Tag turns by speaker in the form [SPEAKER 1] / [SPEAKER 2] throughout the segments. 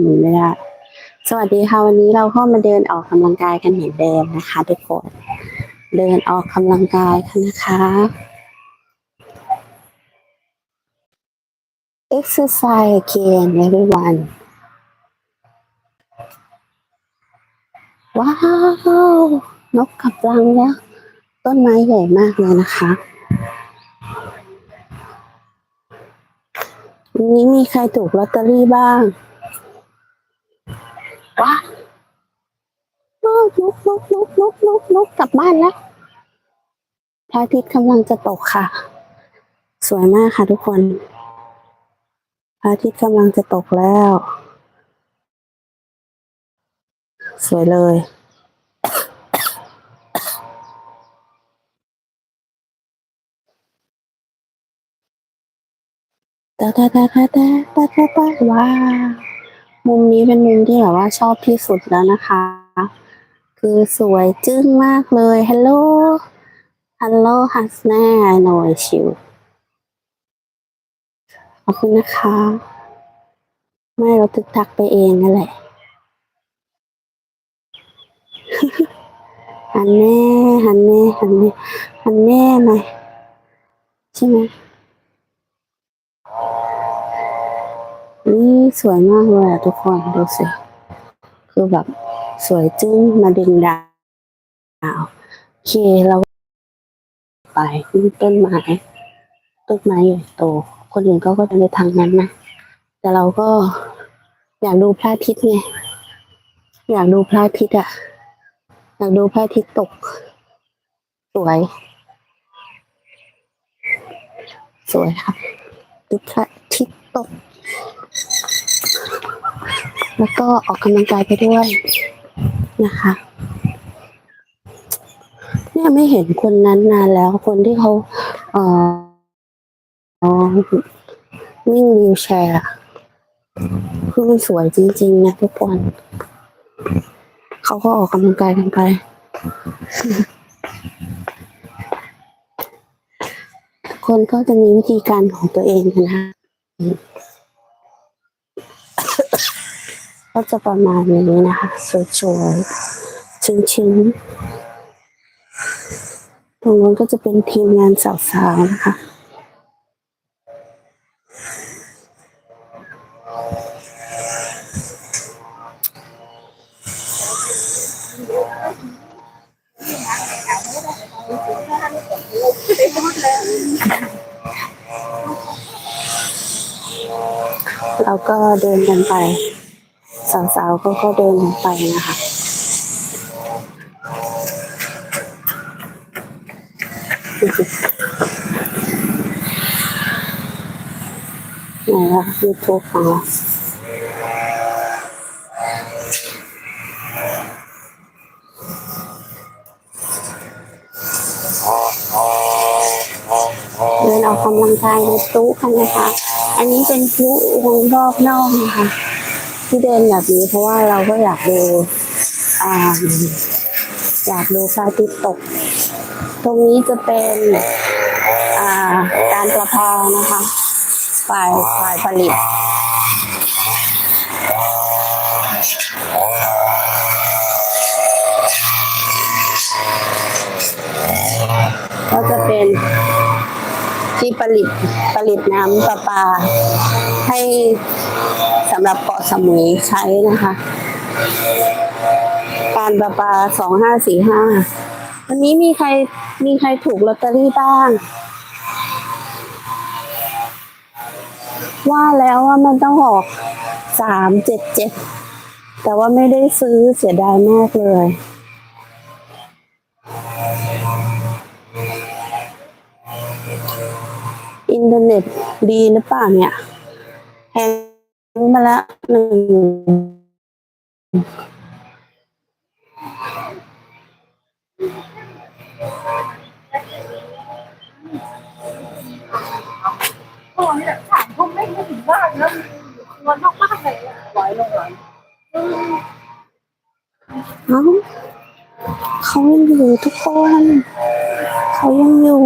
[SPEAKER 1] หมุนไม่ได้ สวัสดีค่ะวันนี้เราก็มาเดินออกกำลังกายกันเหมือนเดิมนะคะทุกคน เดินออกกำลังกายกันนะคะ exercise again everyone ว้าว นกกลับรังแล้ว ต้นไม้ใหญ่มากเลยนะคะวันนี้มีใครถูกลอตเตอรี่บ้าง ลุกลุกลุกลุกลุกลุกกลับบ้านแล้วพระอาทิตย์กำลังจะตกค่ะ สวยมากค่ะทุกคนพระอาทิตย์กำลังจะตกแล้ว สวยเลยตาตาตาตาตาตาตาว้ามุมนี้เป็นมุมที่แบบว่าชอบที่สุดแล้วนะคะ คือสวยจึ้งมากเลย ฮัลโหล ฮัลโหลฮัสแน่โนยชิว ขอบคุณนะคะ ไม่เราตึกทักไปเองนั่นแหละหันแน่หันแน่หันแน่หันแน่หน่อยใช่ไหมนี่สวยมากเลยอะทุกคน ดูสิ คือแบบ สวยจึ้งมาดึงดาวโอเคเราไปนี่ต้นไม้ต้นไม้ใหญ่โต คนอื่นเขาก็เดินไปทางนั้นนะแต่เราก็อยากดูพระอาทิตย์ไงอยากดูพระอาทิตย์อะอยากดูพระอาทิตย์ตก สวย สวยครับดูพระอาทิตย์ตก แล้วก็ออกกำลังกายไปด้วย นะคะ เนี่ยไม่เห็นคนนั้นนานแล้ว คนที่เขาเอ่อเอ่อวิ่งวีลแชร์คือมันสวยจริง ๆ นะทุกคนเขาก็ออกกำลังกายกันไป คนก็จะมีวิธีการของตัวเองนะคะ ก็จะประมาณนี้นะคะสวยๆชิ้นๆตรงนู้นก็จะเป็นทีมงานสาวๆนะคะเราก็เดินกันไป สาวๆก็ก็เดินกันไปนะคะไหนล่ะยูทูบของเราเดินออกกำลังกายในตู้กันนะคะ อันนี้เป็นพลุวงรอบนอกนะคะ ที่เดินแบบนี้ เพราะว่าเราก็อยากดูอ่าอยากดูพระอาทิตย์ตก ตรงนี้จะเป็นอ่าการประพานะคะฝ่ายฝ่ายผลิตก็จะเป็นที่ผลิตผลิตน้ำประปาให้ สำหรับเกาะสมุยใช้นะคะ การประปาสองห้าสี่ห้าวันนี้มีใครมีใครถูกลอตเตอรี่บ้าง ว่าแล้วว่ามันต้องออกสามเจ็ดเจ็ดแต่ว่าไม่ได้ซื้อเสียดายมากเลยอินเทอร์เน็ตดีหรือเปล่าเนี่ยแฮง มาละหนึ่ง
[SPEAKER 2] โอ้ยแบบสามทุ่มไม่ถึงบ้านแล้วนอนนอกบ้านเลยร้อยลงร้อย
[SPEAKER 1] เอ้าเขายังอยู่ทุกคน เขายังอยู่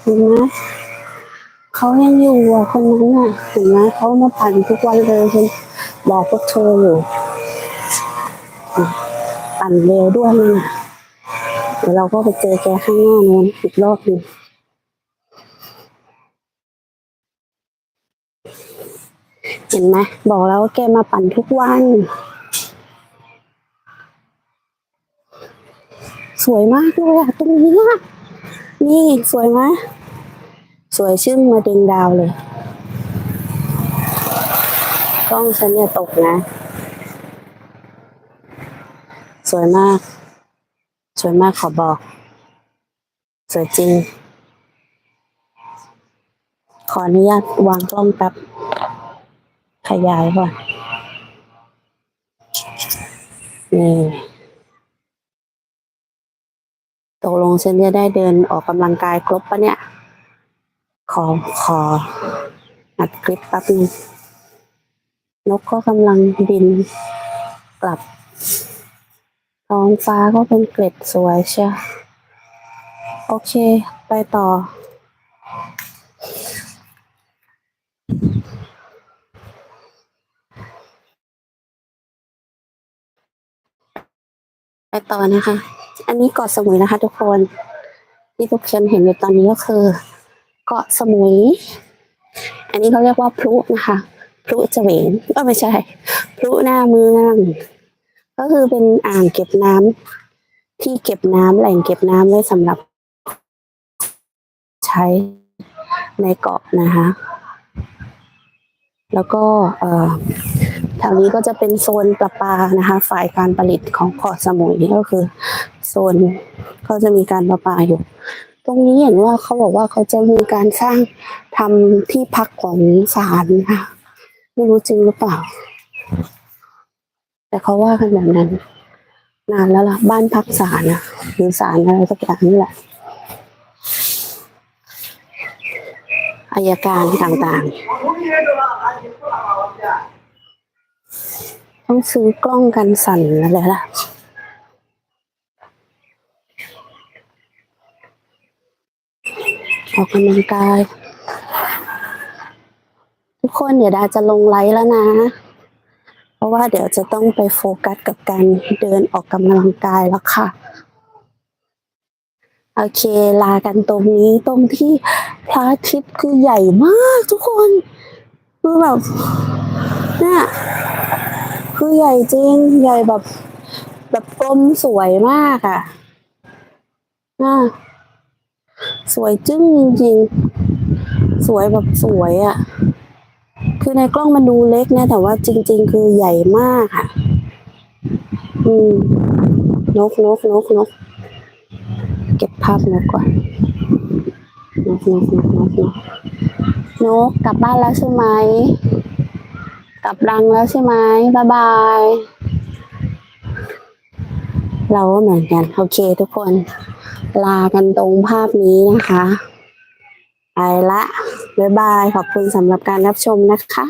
[SPEAKER 1] เห็นไหม เขายังอยู่อะคนนั้นน่ะเห็นไหมเขามาปั่นทุกวันเลยฉันบอกพวกเธออยู่ปั่นเร็วด้วยนั่นน่ะเดี๋ยวเราก็ไปเจอแกข้างหน้านู้นอีกรอบหนึ่งเห็นไหมบอกแล้วว่าแกมาปั่นทุกวัน สวยมากเลยอะตรงนี้นี่สวยไหม วยชื่นมาดึงดาวเลย กล้องฉันเนี่ยตกนะ สวยมาก สวยมากขอบอก สวยจริง ขออนุญาตวางกล้องแป๊บขยายก่อนนี่ตกลงฉันจะได้เดินออกกำลังกายครบปะเนี่ย ขอขออัดคลิปแป๊บนึงนกก็กำลังบินกลับ ท้องฟ้าก็เป็นเกล็ดสวยใช่โอเค ไปต่อ ไปต่อนะคะ อันนี้เกาะสมุยนะคะทุกคน ที่ทุกคนเห็นอยู่ตอนนี้ก็คือ เกาะสมุย อันนี้เขาเรียกว่าพลุนะคะ พลุเฉวงก็ไม่ใช่ พลุหน้าเมือง ก็คือเป็นอ่างเก็บน้ำที่เก็บน้ำแหล่งเก็บน้ำไว้สำหรับ ใช้ในเกาะนะคะ แล้วก็เอ่อแถวนี้ก็จะเป็นโซนประปานะคะ ฝ่ายการผลิตของเกาะสมุยก็คือ โซนเขาจะมีการประปาอยู่ ตรงนี้เห็นว่าเขาบอกว่าเขาจะมีการสร้างทำที่พักของศาลค่ะไม่รู้จริงหรือเปล่า แต่เขาว่ากันแบบนั้น นานแล้วล่ะ บ้านพักศาลนะหรือศาลอะไรสักอย่างนี่แหละอายการต่างๆ ต้องซื้อกล้องกันสั่นอะไรล่ะ ออกกำลังกาย ทุกคนเดี๋ยวดาจะลงไลฟ์แล้วนะ เพราะว่าเดี๋ยวจะต้องไปโฟกัสกับการเดินออกกำลังกายแล้วค่ะ โอเค ลากันตรงนี้ตรงที่พระอาทิตย์คือใหญ่มากทุกคนคือแบบเนี่ยคือใหญ่จริง ใหญ่แบบ แบบกลมสวยมากอะน่า สวยจึ้งจริงสวยแบบสวยอะ คือในกล้องมันดูเล็กนะ แต่ว่าจริง ๆ คือใหญ่มากค่ะ อืม นกนกนกนก เก็บภาพนกก่อน นกนกนกนกนกนกกลับบ้านแล้วใช่ไหม กลับรังแล้วใช่ไหมบ๊ายบาย เราก็เหมือนกัน โอเคทุกคน ลากันตรงภาพนี้นะคะไปละบ๊ายบาย ขอบคุณสำหรับการรับชมนะคะ